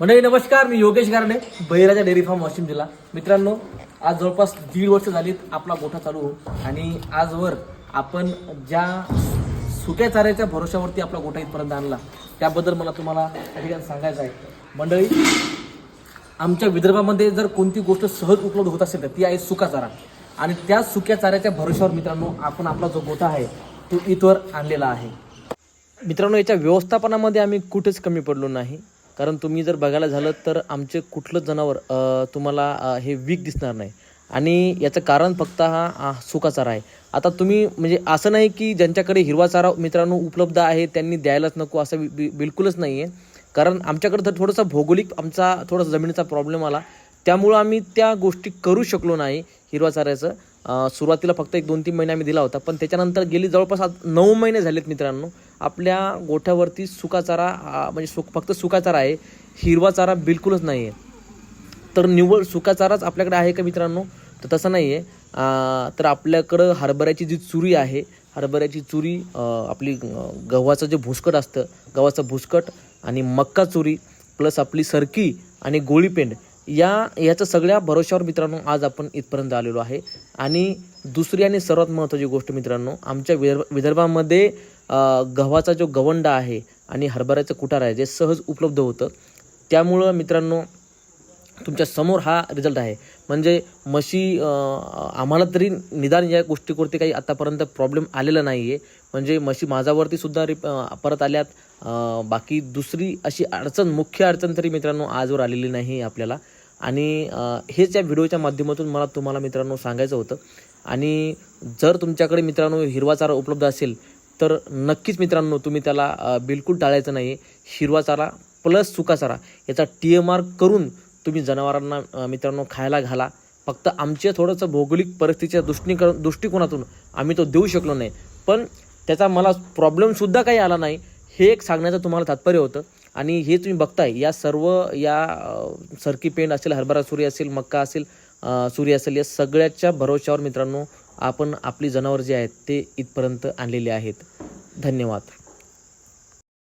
मंडळी नमस्कार. मी योगेश गारणे बहिराजा डेअरी फार्म वाशिम जिल्हा. मित्रांनो आज जवळपास दीड वर्ष झालीत आपला गोठा चालू होऊन आणि आजवर आपण ज्या सुक्या चाऱ्याच्या भरोश्यावरती आपला गोठा इथपर्यंत आणला त्याबद्दल मला तुम्हाला ठिकाणी सांगायचं आहे. मंडळी आमच्या विदर्भामध्ये जर कोणती गोष्ट सहज उपलब्ध होत असेल तर ती आहे सुका चारा. आणि त्या सुक्या चाऱ्याच्या भरोश्यावर मित्रांनो आपण आपला जो गोठा आहे तो इथवर आणलेला आहे. मित्रांनो याच्या व्यवस्थापनामध्ये आम्ही कुठेच कमी पडलो नाही. कारण तुम्ही जर बघायला झालं तर आमचे कुठलंच जनावर तुम्हाला हे वीक दिसणार नाही. आणि याचं कारण फक्त हा सुका चारा आहे. आता तुम्ही म्हणजे असं नाही की ज्यांच्याकडे हिरवा चारा मित्रांनो उपलब्ध आहे त्यांनी द्यायलाच नको असं बि- बिलकुलच नाही आहे कारण आमच्याकडे तर थोडासा भौगोलिक आमचा थोडासा जमिनीचा प्रॉब्लेम आला. त्यामुळं आम्ही त्या गोष्टी करू शकलो नाही हिरवा चाऱ्याचं. सुरुवातीला फक्त एक दोन तीन महिने आम्ही दिला होता पण त्याच्यानंतर गेली जवळपास आज नऊ महिने झालेत मित्रांनो. आपल्या गोठ्यावरती सुका चारा म्हणजे सुक फक्त सुका चारा आहे हिरवा चारा बिलकुलच नाही आहे तर निव्वळ सुका चाराच आपल्याकडे आहे का मित्रांनो? तर तसं नाही आहे तर आपल्याकडं हरभऱ्याची जी चुरी आहे हरभऱ्याची चुरी आपली गव्हाचं जे भुसकट असतं गव्हाचं भुसकट आणि मक्का चुरी प्लस आपली सरकी आणि गोळीपेंड या याच्या सगळ्या भरोश्यावर मित्रांनो आज आपण इथपर्यंत आलेलो आहे. आणि दुसरी आणि सर्वात महत्त्वाची गोष्ट मित्रांनो आमच्या विदर्भ विदर्भामध्ये गव्हाचा जो गवंडा आहे आणि हरभऱ्याचं कुटार आहे जे सहज उपलब्ध होतं त्यामुळं मित्रांनो तुमच्यासमोर हा रिझल्ट आहे. म्हणजे म्हशी आम्हाला तरी निदान या गोष्टीवरती काही आतापर्यंत प्रॉब्लेम आलेला नाही आहे म्हणजे म्हशी माझ्यावरतीसुद्धा रिप परत आल्यात. बाकी दुसरी अशी अडचण मुख्य अडचण तरी मित्रांनो आजवर आलेली नाही आहे आपल्याला. आणि हेच या व्हिडिओच्या माध्यमातून मला तुम्हाला मित्रांनो सांगायचं होतं. आणि जर तुमच्याकडे मित्रांनो हिरवा चारा उपलब्ध असेल तर नक्कीच मित्रांनो तुम्ही त्याला बिलकुल टाळायचं नाही हिरवा चारा प्लस सुका चारा याचा टी एम आर करून तुम्ही जनावरांना मित्रांनो खायला घाला. फक्त आमच्या थोडंसं भौगोलिक परिस्थितीच्या दृष्टीकर दृष्टिकोनातून आम्ही तो देऊ शकलो नाही. पण त्याचा मला प्रॉब्लेमसुद्धा काही आला नाही. हे एक सांगण्याचं तुम्हाला तात्पर्य होतं. आणि हे तुम्ही बघताय या सर्व या सरकी पेंड असेल हरभरा सुरी असेल मक्का असेल सूर्य असेल या सगळ्याच्या भरोश्यावर मित्रांनो आपण आपली जनावर जे आहेत ते इथपर्यंत आणलेले आहेत. धन्यवाद.